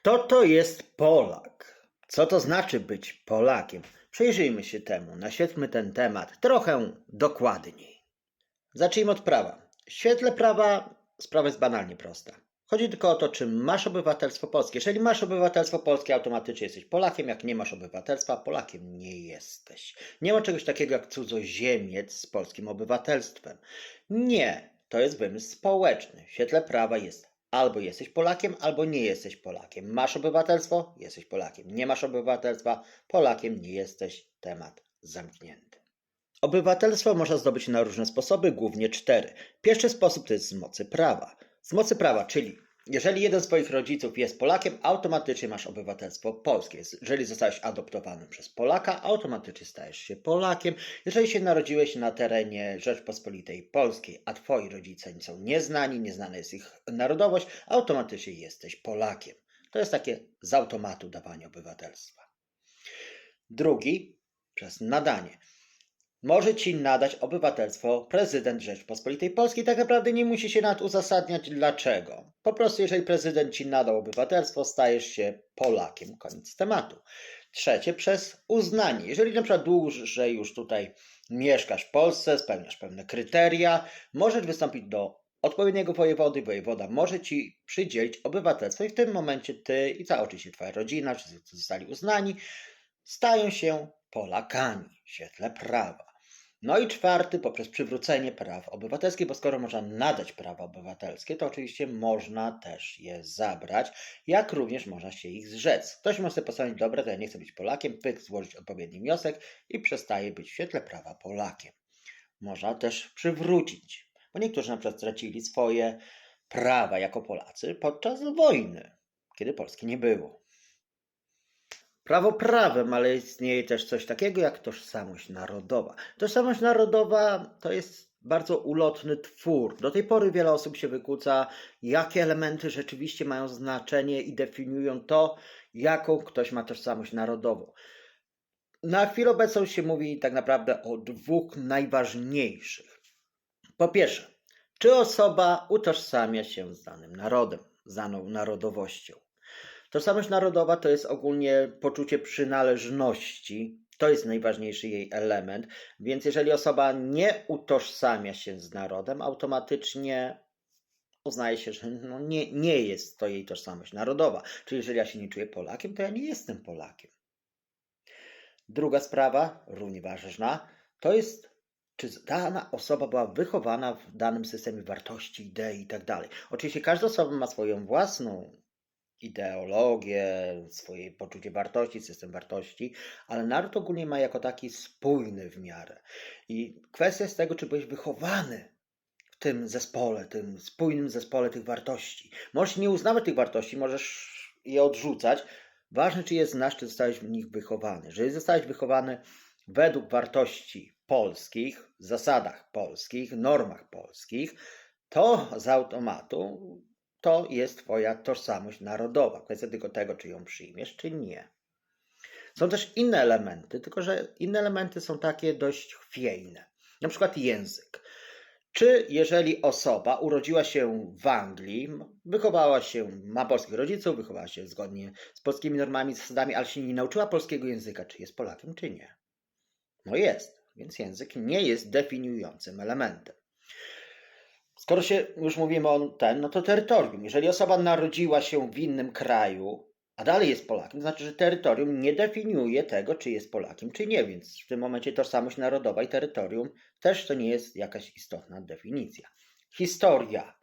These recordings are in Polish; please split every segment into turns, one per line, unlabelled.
Kto to jest Polak? Co to znaczy być Polakiem? Przyjrzyjmy się temu, naświetlmy ten temat trochę dokładniej. Zacznijmy od prawa. W świetle prawa sprawa jest banalnie prosta. Chodzi tylko o to, czy masz obywatelstwo polskie. Jeżeli masz obywatelstwo polskie, automatycznie jesteś Polakiem. Jak nie masz obywatelstwa, Polakiem nie jesteś. Nie ma czegoś takiego jak cudzoziemiec z polskim obywatelstwem. Nie, to jest wymysł społeczny. W świetle prawa jest albo jesteś Polakiem, albo nie jesteś Polakiem. Masz obywatelstwo, jesteś Polakiem. Nie masz obywatelstwa, Polakiem nie jesteś. Temat zamknięty. Obywatelstwo można zdobyć na różne sposoby, głównie cztery. Pierwszy sposób to jest z mocy prawa. Z mocy prawa, czyli jeżeli jeden z Twoich rodziców jest Polakiem, automatycznie masz obywatelstwo polskie. Jeżeli zostałeś adoptowany przez Polaka, automatycznie stajesz się Polakiem. Jeżeli się narodziłeś na terenie Rzeczpospolitej Polskiej, a Twoi rodzice są nieznani, nieznana jest ich narodowość, automatycznie jesteś Polakiem. To jest takie z automatu dawanie obywatelstwa. Drugi, przez nadanie. Może ci nadać obywatelstwo prezydent Rzeczpospolitej Polskiej. Tak naprawdę nie musi się nad uzasadniać dlaczego. Po prostu, jeżeli prezydent ci nadał obywatelstwo, stajesz się Polakiem. Koniec tematu. Trzecie, przez uznanie. Jeżeli na przykład dłużej już tutaj mieszkasz w Polsce, spełniasz pewne kryteria, możesz wystąpić do odpowiedniego wojewody. Wojewoda może ci przydzielić obywatelstwo i w tym momencie ty i cała oczywiście twoja rodzina, wszyscy, zostali uznani, stają się Polakami w świetle prawa. No i czwarty, poprzez przywrócenie praw obywatelskich, bo skoro można nadać prawa obywatelskie, to oczywiście można też je zabrać, jak również można się ich zrzec. Ktoś może sobie postanowić, dobra, to ja nie chcę być Polakiem, pyk, złożyć odpowiedni wniosek i przestaje być w świetle prawa Polakiem. Można też przywrócić, bo niektórzy na przykład stracili swoje prawa jako Polacy podczas wojny, kiedy Polski nie było. Prawo prawem, ale istnieje też coś takiego jak tożsamość narodowa. Tożsamość narodowa to jest bardzo ulotny twór. Do tej pory wiele osób się wykłóca, jakie elementy rzeczywiście mają znaczenie i definiują to, jaką ktoś ma tożsamość narodową. Na chwilę obecną się mówi tak naprawdę o dwóch najważniejszych. Po pierwsze, czy osoba utożsamia się z danym narodem, z daną narodowością. Tożsamość narodowa to jest ogólnie poczucie przynależności. To jest najważniejszy jej element. Więc jeżeli osoba nie utożsamia się z narodem, automatycznie uznaje się, że no nie, nie jest to jej tożsamość narodowa. Czyli jeżeli ja się nie czuję Polakiem, to ja nie jestem Polakiem. Druga sprawa, równie ważna, to jest, czy dana osoba była wychowana w danym systemie wartości, idei itd. tak Oczywiście każda osoba ma swoją własną ideologię, swoje poczucie wartości, system wartości, ale naród ogólnie ma jako taki spójny w miarę. I kwestia jest tego, czy byłeś wychowany w tym zespole, tym spójnym zespole tych wartości. Możesz nie uznawać tych wartości, możesz je odrzucać. Ważne, czy je znasz, czy zostałeś w nich wychowany. Jeżeli zostałeś wychowany według wartości polskich, zasadach polskich, normach polskich, to z automatu to jest Twoja tożsamość narodowa. Kwestia tylko tego, czy ją przyjmiesz, czy nie. Są też inne elementy, tylko że inne elementy są takie dość chwiejne. Na przykład język. Czy jeżeli osoba urodziła się w Anglii, wychowała się, ma polskich rodziców, wychowała się zgodnie z polskimi normami, zasadami, ale się nie nauczyła polskiego języka, czy jest Polakiem, czy nie? No jest, więc język nie jest definiującym elementem. Skoro się już mówimy o ten, no to terytorium. Jeżeli osoba narodziła się w innym kraju, a dalej jest Polakiem, to znaczy, że terytorium nie definiuje tego, czy jest Polakiem, czy nie, więc w tym momencie tożsamość narodowa i terytorium też to nie jest jakaś istotna definicja. Historia.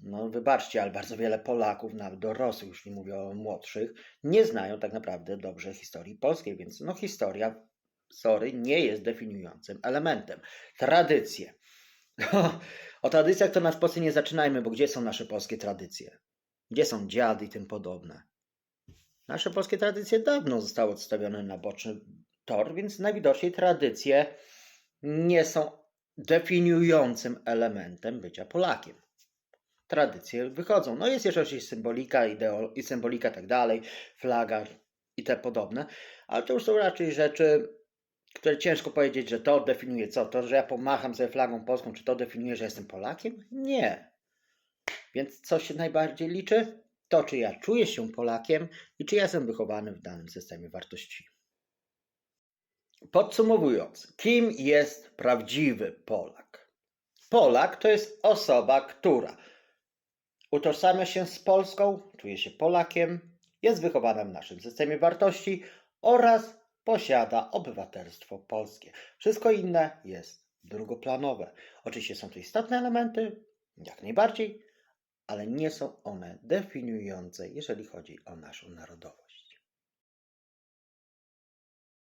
No wybaczcie, ale bardzo wiele Polaków, nawet dorosłych, już nie mówię o młodszych, nie znają tak naprawdę dobrze historii polskiej, więc no historia, sorry, nie jest definiującym elementem. Tradycje. O tradycjach to nas w Polsce nie zaczynajmy, bo gdzie są nasze polskie tradycje? Gdzie są dziady i tym podobne? Nasze polskie tradycje dawno zostały odstawione na boczny tor, więc najwidoczniej tradycje nie są definiującym elementem bycia Polakiem. Tradycje wychodzą. No jest jeszcze oczywiście symbolika, ideo, i symbolika tak dalej, flaga i te podobne, ale to już są raczej rzeczy które ciężko powiedzieć, że to definiuje co? To, że ja pomacham sobie flagą polską, czy to definiuje, że jestem Polakiem? Nie. Więc co się najbardziej liczy? to, czy ja czuję się Polakiem i czy ja jestem wychowany w danym systemie wartości. Podsumowując, kim jest prawdziwy Polak? Polak to jest osoba, która utożsamia się z Polską, czuje się Polakiem, jest wychowana w naszym systemie wartości oraz posiada obywatelstwo polskie. Wszystko inne jest drugoplanowe. Oczywiście są to istotne elementy, jak najbardziej, ale nie są one definiujące, jeżeli chodzi o naszą narodowość.